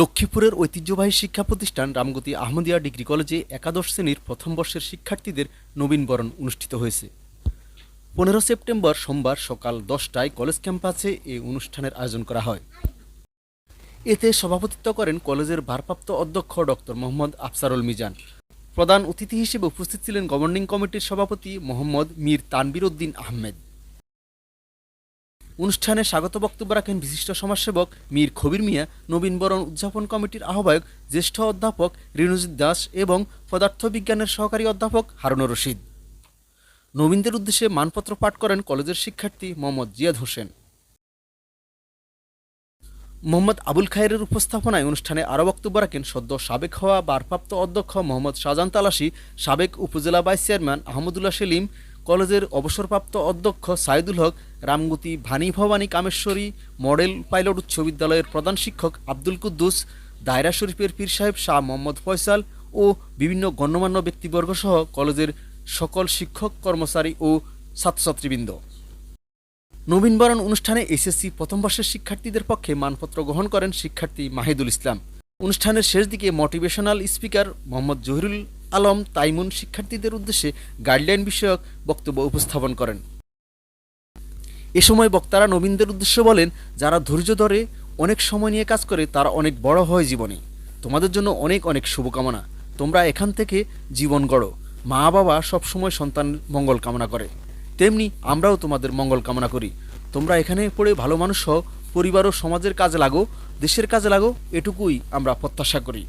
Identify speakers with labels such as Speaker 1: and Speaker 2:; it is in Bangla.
Speaker 1: লক্ষ্মীপুরের ঐতিহ্যবাহী শিক্ষা প্রতিষ্ঠান রামগতি আহমদিয়া ডিগ্রি কলেজে একাদশ শ্রেণির প্রথম বর্ষের শিক্ষার্থীদের নবীনবরণ অনুষ্ঠিত হয়েছে। পনেরো সেপ্টেম্বর সোমবার সকাল দশটায় কলেজ ক্যাম্পাসে এই অনুষ্ঠানের আয়োজন করা হয়। এতে সভাপতিত্ব করেন কলেজের ভারপ্রাপ্ত অধ্যক্ষ ডক্টর মোহাম্মদ আফসারুল মিজান। প্রধান অতিথি হিসেবে উপস্থিত ছিলেন গভর্নিং কমিটির সভাপতি মোহাম্মদ মীর তানবির উদ্দিন আহমেদ। অনুষ্ঠানে স্বাগত বক্তব্য রাখেন বিশিষ্ট সমাজসেবক মীর খবির মিয়া নবীনবরণ উদযাপন কমিটির আহ্বায়ক, জ্যেষ্ঠ অধ্যাপক রিনুজিৎ দাস এবং পদার্থবিজ্ঞানের সহকারী অধ্যাপক হারুনুর রশিদ। নবীনদের উদ্দেশ্যে মানপত্র পাঠ করেন কলেজের শিক্ষার্থী মোহাম্মদ জিয়াদ হোসেন। মোহাম্মদ আবুল খায়েরের উপস্থাপনায় অনুষ্ঠানে আরও বক্তব্য রাখেন সদ্য সাবেক হওয়া ভারপ্রাপ্ত অধ্যক্ষ মোহাম্মদ শাহজান তালাসি সাবেক উপজেলা ভাইস চেয়ারম্যান আহমদুল্লাহ সেলিম কলেজের অবসরপ্রাপ্ত অধ্যক্ষ সাইদুল হক, রামগতি ভানি ভবানী কামেশ্বরী, মডেল পাইলট উচ্চ বিদ্যালয়ের প্রধান শিক্ষক আব্দুল কুদ্দুস, দায়রা শরীফের পীর সাহেব শাহ মোহাম্মদ ফয়সাল ও বিভিন্ন গণ্যমান্য ব্যক্তিবর্গ সহ কলেজের সকল শিক্ষক, কর্মচারী ও ছাত্রছাত্রীবৃন্দ। নবীনবরণ অনুষ্ঠানে এসএসসি প্রথম বর্ষের শিক্ষার্থীদের পক্ষে মানপত্র গ্রহণ করেন শিক্ষার্থী মাহিদুল ইসলাম। অনুষ্ঠানের শেষ দিকে মোটিভেশনাল স্পিকার মোহাম্মদ জহিরুল আলম তাইমুন শিক্ষার্থীদের উদ্দেশ্যে গাইডলাইন বিষয়ক বক্তব্য উপস্থাপন করেন। এ সময় বক্তারা নবীনদের উদ্দেশ্যে বলেন, যারা ধৈর্য ধরে, অনেক সময় নিয়ে কাজ করে, তারা অনেক বড় হয় জীবনে। তোমাদের জন্য অনেক অনেক শুভকামনা। তোমরা এখান থেকে জীবন গড়ো। মা বাবা সবসময় সন্তান মঙ্গল কামনা করে। তেমনি আমরাও তোমাদের মঙ্গল কামনা করি। তোমরা এখানে পড়ে ভালো মানুষ হও, পরিবার ও সমাজের কাজে লাগো, দেশের কাজে লাগো, এটুকুই আমরা প্রত্যাশা করি।